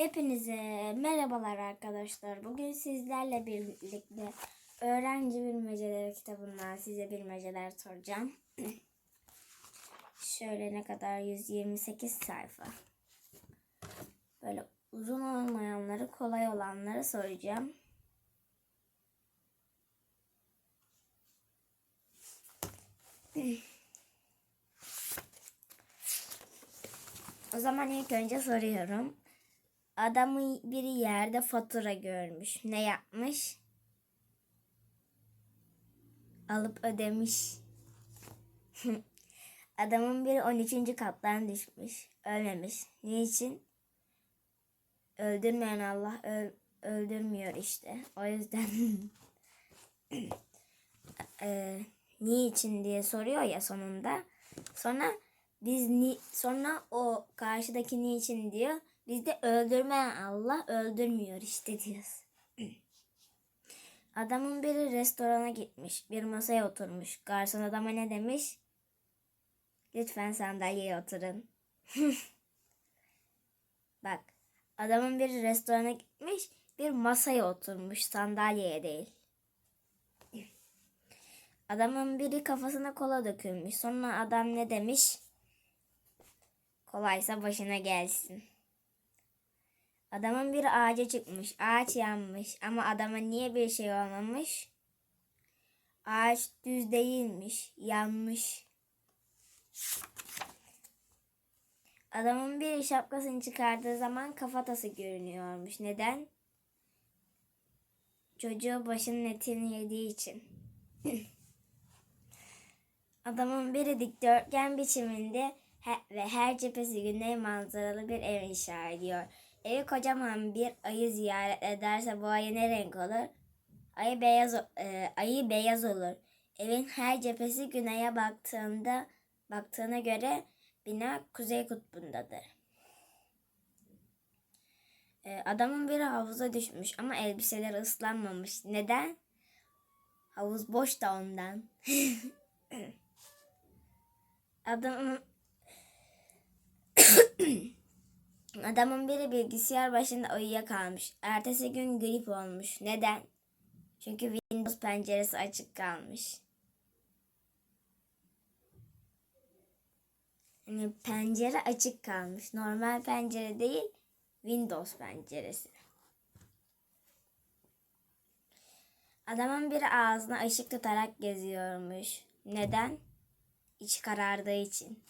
Hepinize merhabalar arkadaşlar. Bugün sizlerle birlikte Öğrenci Bilmeceleri kitabından size bilmeceler soracağım. Şöyle ne kadar 128 sayfa. Böyle uzun olmayanları kolay olanları soracağım. O zaman ilk önce soruyorum. Adamı biri yerde fatura görmüş. Ne yapmış? Alıp ödemiş. Adamın biri 13. kattan düşmüş. Ölmemiş. Niçin? Öldürmeyen Allah öl- öldürmüyor işte. O yüzden Eee, niçin diye soruyor ya sonunda. Sonra biz ni sonra o karşıdaki niçin diyor. Biz de öldürmeyen Allah öldürmüyor işte diyoruz. Adamın biri restorana gitmiş. Bir masaya oturmuş. Garson adama ne demiş? Lütfen sandalyeye oturun. Bak. Adamın biri restorana gitmiş. Bir masaya oturmuş. Sandalyeye değil. Adamın biri kafasına kola dökülmüş. Sonra adam ne demiş? Kolaysa başına gelsin. Adamın bir ağaca çıkmış. Ağaç yanmış. Ama adama niye bir şey olmamış? Ağaç düz değilmiş. Yanmış. Adamın bir şapkasını çıkardığı zaman kafatası görünüyormuş. Neden? Çocuğu başının etini yediği için. Adamın biri dikdörtgen biçiminde ve her cephesi güney manzaralı bir ev inşa ediyor. Evi kocaman bir ayı ziyaret ederse bu ayı ne renk olur? Ayı beyaz e, ayı beyaz olur. Evin her cephesi güneye baktığında baktığına göre bina kuzey kutbundadır. E, adamın biri havuza düşmüş ama elbiseleri ıslanmamış. Neden? Havuz boş da ondan. Adamın Adamın biri bilgisayar başında uyuyakalmış. Ertesi gün grip olmuş. Neden? Çünkü Windows penceresi açık kalmış. Yani pencere açık kalmış. Normal pencere değil, Windows penceresi. Adamın biri ağzına ışık tutarak geziyormuş. Neden? İç karardığı için.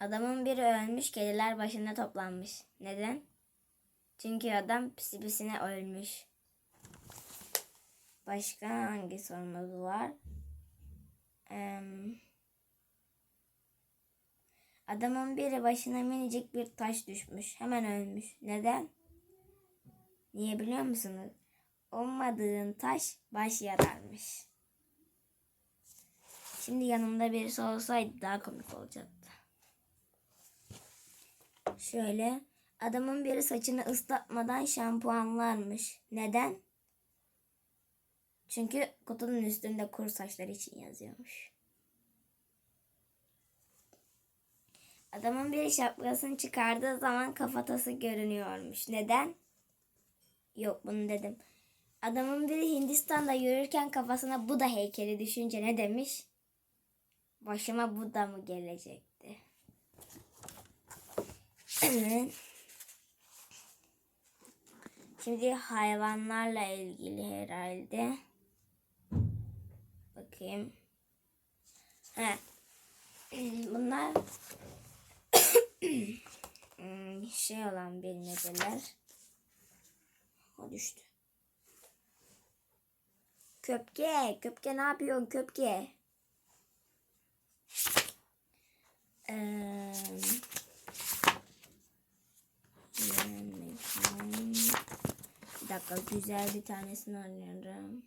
Adamın biri ölmüş, kediler başında toplanmış. Neden? Çünkü adam pisi pisine ölmüş. Başka hangi sorumuz var? Eee, adamın biri başına minicik bir taş düşmüş. Hemen ölmüş. Neden? Niye biliyor musunuz? Ummadığın taş baş yararmış. Şimdi yanımda birisi olsaydı daha komik olacaktı. Şöyle adamın biri saçını ıslatmadan şampuanlarmış. Neden? Çünkü kutunun üstünde kuru saçlar için yazıyormuş. Adamın biri şapkasını çıkardığı zaman kafatası görünüyormuş. Neden? Yok bunu dedim. Adamın biri Hindistan'da yürürken kafasına Buda heykeli düşünce ne demiş? Başıma Buda mı gelecekti? Şimdi hayvanlarla ilgili herhalde. Bakayım. He. Bunlar Hmm, şey olan bilmeceler. O düştü. Köpke, köpke ne yapıyorsun köpke? Eee dakika güzel bir tanesini arıyorum.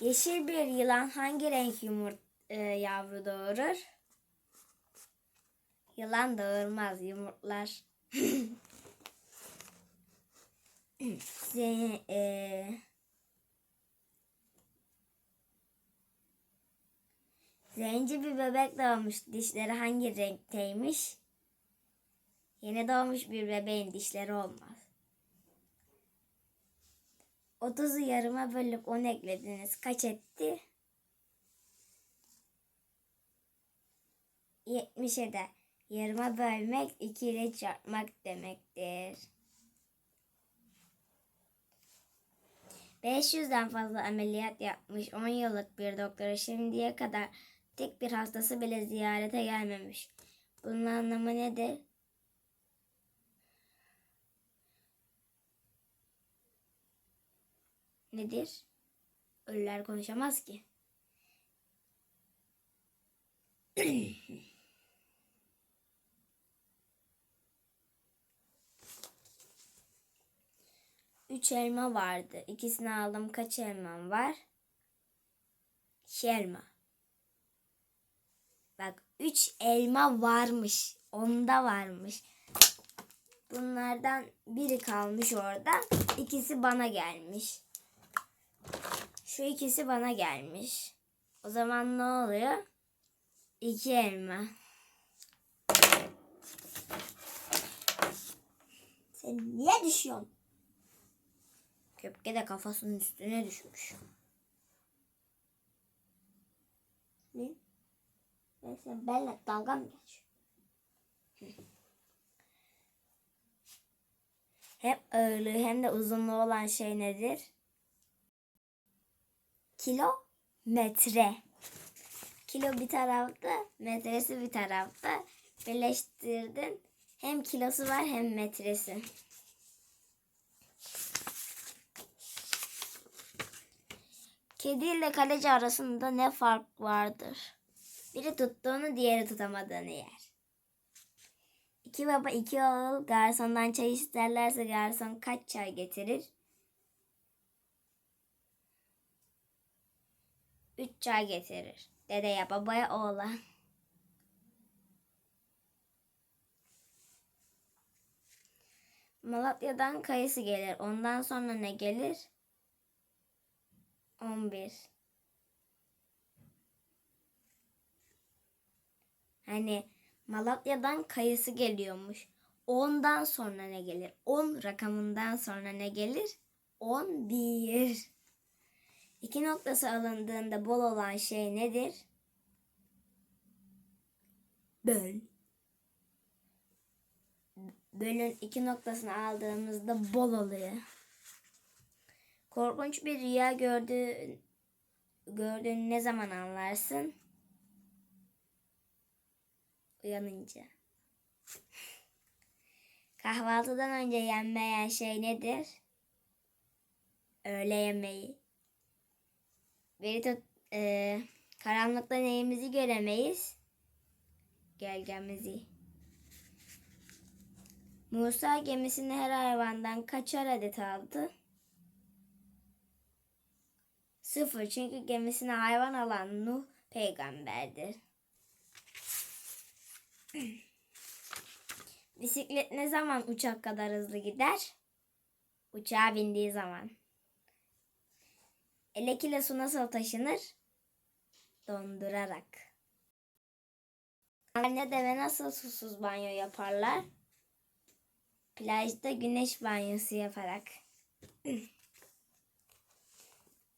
Yeşil bir yılan hangi renk yumurt e, yavru doğurur? Yılan doğurmaz, yumurtlar. Senin eee Zenci bir bebek doğmuş. Dişleri hangi renkteymiş? Yeni doğmuş bir bebeğin dişleri olmaz. 30'u yarıma bölüp 10 eklediniz. Kaç etti? 70'e de yarıma bölmek 2 ile çarpmak demektir. 500'den fazla ameliyat yapmış 10 yıllık bir doktora şimdiye kadar tek bir hastası bile ziyarete gelmemiş. Bunun anlamı nedir? Nedir? Ölüler konuşamaz ki. Üç elma vardı. İkisini aldım. Kaç elmam var? İki elma. Üç elma varmış. Onda varmış. Bunlardan biri kalmış orada. İkisi bana gelmiş. Şu ikisi bana gelmiş. O zaman ne oluyor? İki elma. Sen niye düşüyorsun? Köpke de kafasının üstüne düşmüş. Ne? Ben benimle dalga mı geçiyorsun? Hem ağırlığı hem de uzunluğu olan şey nedir? Kilo metre. Kilo bir tarafta, metresi bir tarafta. Birleştirdin. Hem kilosu var hem metresi. Kedi ile kaleci arasında ne fark vardır? Biri tuttuğunu diğeri tutamadığını yer. İki baba iki oğul garsondan çay isterlerse garson kaç çay getirir? Üç çay getirir. Dedeye babaya oğla. Malatya'dan kayısı gelir. Ondan sonra ne gelir? 11. Hani Malatya'dan kayısı geliyormuş. Ondan sonra ne gelir? 10 rakamından sonra ne gelir? 11. İki noktası alındığında bol olan şey nedir? Böl. Bölün iki noktasını aldığımızda bol oluyor. Korkunç bir rüya gördüğün, gördüğünü ne zaman anlarsın? Uyanınca. Kahvaltıdan önce yenmeyen şey nedir? Öğle yemeği. Biri tut, e, karanlıkta neyimizi göremeyiz? Gölgemizi. Musa gemisini her hayvandan kaçar adet aldı? Sıfır çünkü gemisine hayvan alan Nuh peygamberdir. Bisiklet ne zaman uçak kadar hızlı gider? Uçağa bindiği zaman. Elek ile su nasıl taşınır? Dondurarak. Anne deve nasıl susuz banyo yaparlar? Plajda güneş banyosu yaparak.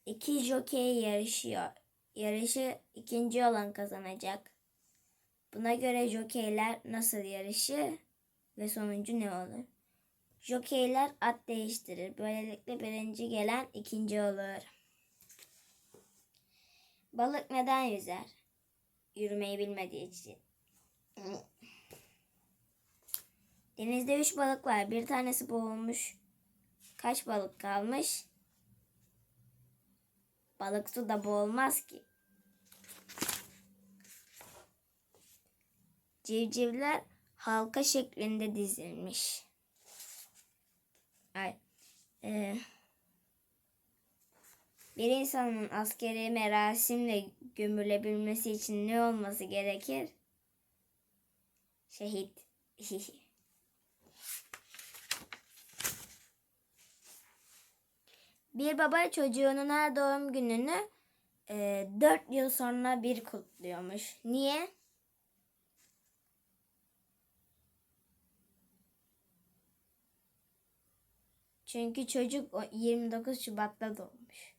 İki jokey yarışıyor. Yarışı ikinci olan kazanacak. Buna göre jokeyler nasıl yarışı ve sonuncu ne olur? Jokeyler at değiştirir. Böylelikle birinci gelen ikinci olur. Balık neden yüzer? Yürümeyi bilmediği için. Denizde üç balık var. Bir tanesi boğulmuş. Kaç balık kalmış? Balık suda boğulmaz ki. Civcivler halka şeklinde dizilmiş. Ay, e, bir insanın askeri merasimle gömülebilmesi için ne olması gerekir? Şehit. bir baba çocuğunun her doğum gününü e, 4 yıl sonra bir kutluyormuş. Niye? Çünkü çocuk o 29 Şubat'ta doğmuş.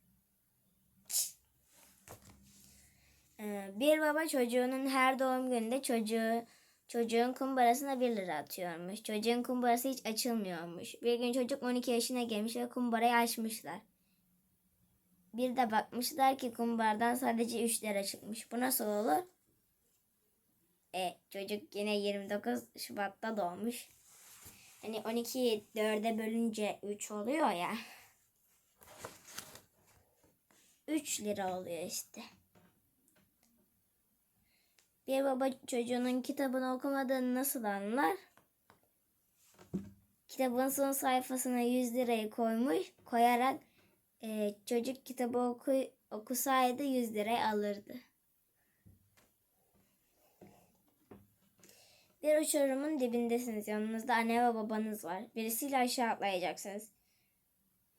Ee, Bir baba çocuğunun her doğum gününde çocuğu çocuğun kumbarasına 1 lira atıyormuş. Çocuğun kumbarası hiç açılmıyormuş. Bir gün çocuk 12 yaşına gelmiş ve kumbarayı açmışlar. Bir de bakmışlar ki kumbaradan sadece 3 lira çıkmış. Bu nasıl olur? E çocuk yine 29 Şubat'ta doğmuş. Hani 12'yi 4'e bölünce 3 oluyor ya. 3 lira oluyor işte. Bir baba çocuğunun kitabını okumadığını nasıl anlar? Kitabın son sayfasına 100 lirayı koymuş, koyarak e, çocuk kitabı oku, okusaydı 100 lirayı alırdı. Bir uçurumun dibindesiniz. Yanınızda anne ve babanız var. Birisiyle aşağı atlayacaksınız.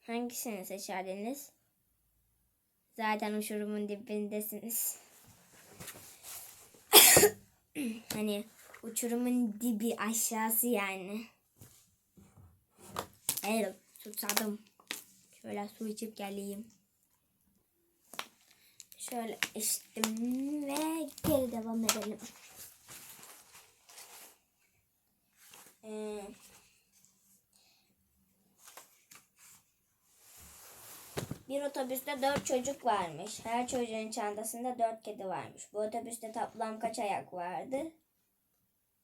Hangisini seçerdiniz? Zaten uçurumun dibindesiniz. hani uçurumun dibi aşağısı yani. Evet susadım. Şöyle su içip geleyim. Şöyle içtim ve geri devam edelim. Ee, bir otobüste dört çocuk varmış. Her çocuğun çantasında dört kedi varmış. Bu otobüste toplam kaç ayak vardı?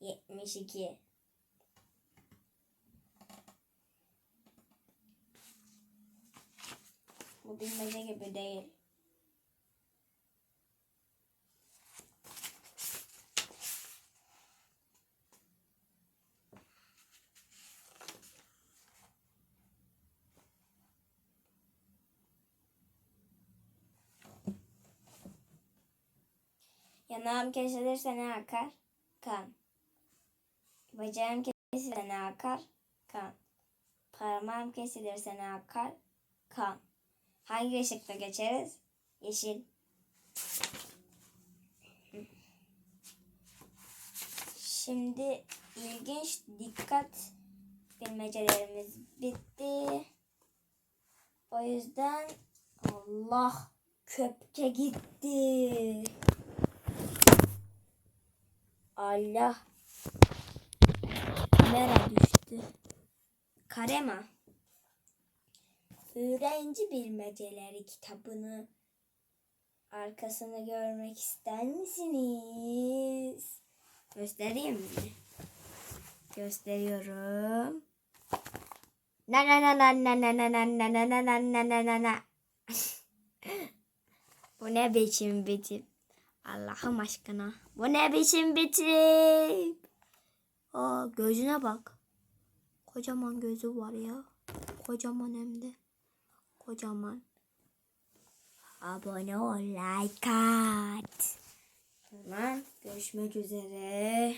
72. Bu bilmece gibi değil. Yanağım kesilirse ne akar? Kan. Bacağım kesilirse ne akar? Kan. Parmağım kesilirse ne akar? Kan. Hangi ışıkta geçeriz? Yeşil. Şimdi ilginç dikkat bilmecelerimiz bitti. O yüzden Allah köpke gitti. Allah. Kamera düştü. Karema. Öğrenci bilmeceleri kitabını arkasını görmek ister misiniz? Göstereyim mi? Gösteriyorum. Na na na na na na na na na na na na na na na. Bu ne biçim biçim? Allah'ım aşkına. Bu ne biçim biçim? Aa gözüne bak. Kocaman gözü var ya. Kocaman hem de. Kocaman. Abone ol, like at. Tamam. Görüşmek üzere.